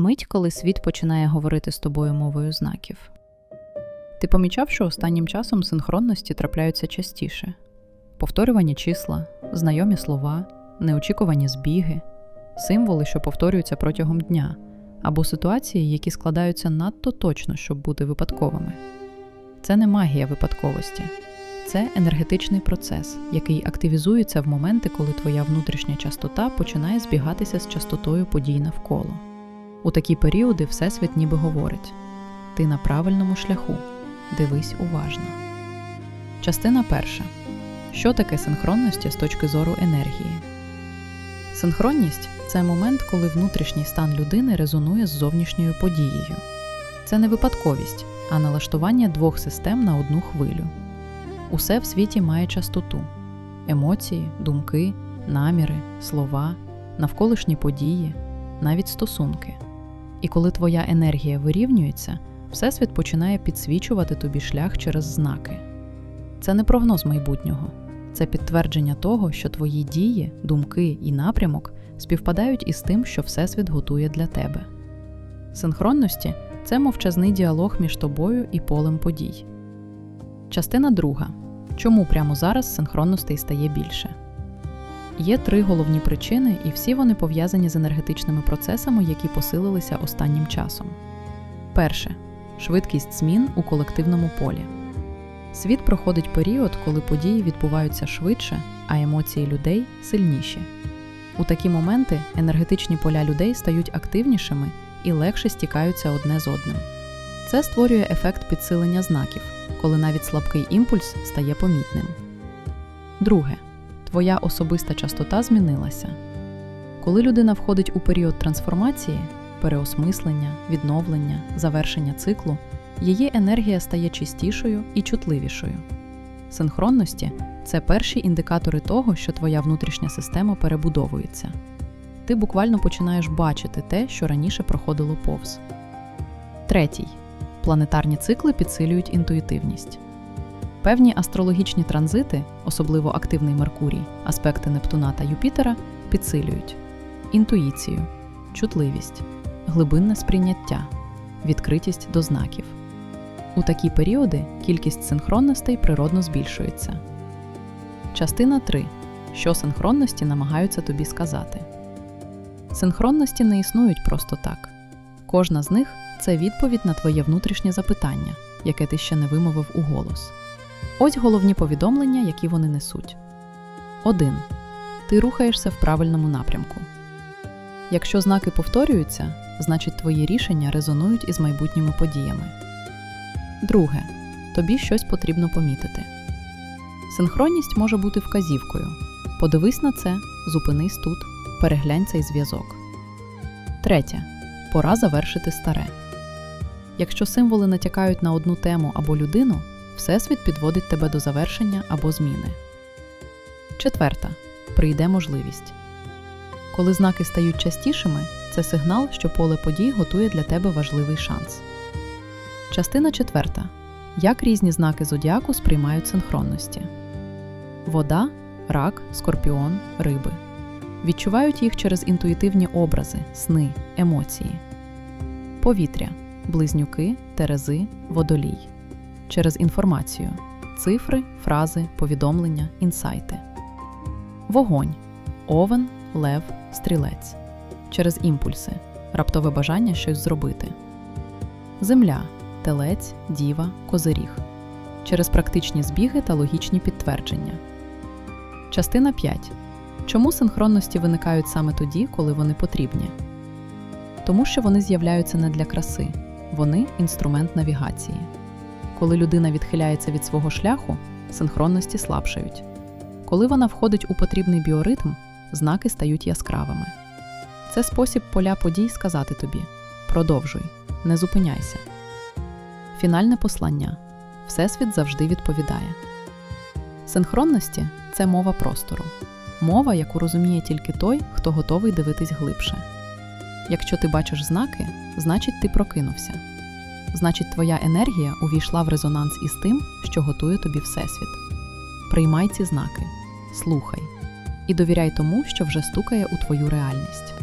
мить, коли світ починає говорити з тобою мовою знаків. Ти помічав, що останнім часом синхронності трапляються частіше: повторювані числа, знайомі слова, неочікувані збіги, символи, що повторюються протягом дня, або ситуації, які складаються надто точно, щоб бути випадковими. Це не магія випадковості, це енергетичний процес, який активізується в моменти, коли твоя внутрішня частота починає збігатися з частотою подій навколо. У такі періоди Всесвіт ніби говорить: ти на правильному шляху, дивись уважно. Частина перша. Що таке синхронності з точки зору енергії? Синхронність це момент, коли внутрішній стан людини резонує з зовнішньою подією. Це не випадковість, а налаштування двох систем на одну хвилю. Усе в світі має частоту: емоції, думки, наміри, слова, навколишні події, навіть стосунки. І коли твоя енергія вирівнюється, Всесвіт починає підсвічувати тобі шлях через знаки. Це не прогноз майбутнього, це підтвердження того, що твої дії, думки і напрямок співпадають із тим, що Всесвіт готує для тебе. Синхронності це мовчазний діалог між тобою і полем подій. Частина друга. Чому прямо зараз синхронностей стає більше? Є три головні причини, і всі вони пов'язані з енергетичними процесами, які посилилися останнім часом. Перше швидкість змін у колективному полі. Світ проходить період, коли події відбуваються швидше, а емоції людей сильніші. У такі моменти енергетичні поля людей стають активнішими і легше стікаються одне з одним. Це створює ефект підсилення знаків, коли навіть слабкий імпульс стає помітним. Друге, твоя особиста частота змінилася. Коли людина входить у період трансформації, переосмислення, відновлення, завершення циклу, її енергія стає чистішою і чутливішою. Синхронності це перші індикатори того, що твоя внутрішня система перебудовується. Ти буквально починаєш бачити те, що раніше проходило повз. Третій. Планетарні цикли підсилюють інтуїтивність. Певні астрологічні транзити, особливо активний Меркурій, аспекти Нептуна та Юпітера, підсилюють інтуїцію, чутливість, глибинне сприйняття, відкритість до знаків. У такі періоди кількість синхронностей природно збільшується. Частина 3. Що синхронності намагаються тобі сказати. Синхронності не існують просто так. Кожна з них це відповідь на твоє внутрішнє запитання, яке ти ще не вимовив у голос. Ось головні повідомлення, які вони несуть. 1. Ти рухаєшся в правильному напрямку. Якщо знаки повторюються, значить твої рішення резонують із майбутніми подіями. Друге. Тобі щось потрібно помітити. Синхронність може бути вказівкою. Подивись на це, зупинись тут, переглянь цей зв'язок. Третє. Пора завершити старе. Якщо символи натякають на одну тему або людину, Всесвіт підводить тебе до завершення або зміни. Четверта. Прийде можливість. Коли знаки стають частішими, це сигнал, що поле подій готує для тебе важливий шанс. Частина четверта. Як різні знаки зодіаку сприймають синхронності. Вода, рак, скорпіон, риби. Відчувають їх через інтуїтивні образи, сни, емоції. Повітря, близнюки, терези, водолій. Через інформацію, цифри, фрази, повідомлення, інсайти. Вогонь, овен, лев, стрілець. Через імпульси, раптове бажання щось зробити. Земля, телець, діва, козиріг. Через практичні збіги та логічні підтвердження. Частина 5. Чому синхронності виникають саме тоді, коли вони потрібні? Тому що вони з'являються не для краси, вони інструмент навігації. Коли людина відхиляється від свого шляху, синхронності слабшають. Коли вона входить у потрібний біоритм, знаки стають яскравими. Це спосіб поля подій сказати тобі: продовжуй, не зупиняйся. Фінальне послання Всесвіт завжди відповідає. Синхронності це мова простору, мова, яку розуміє тільки той, хто готовий дивитись глибше. Якщо ти бачиш знаки, значить ти прокинувся. Значить, твоя енергія увійшла в резонанс із тим, що готує тобі Всесвіт. Приймай ці знаки, слухай і довіряй тому, що вже стукає у твою реальність.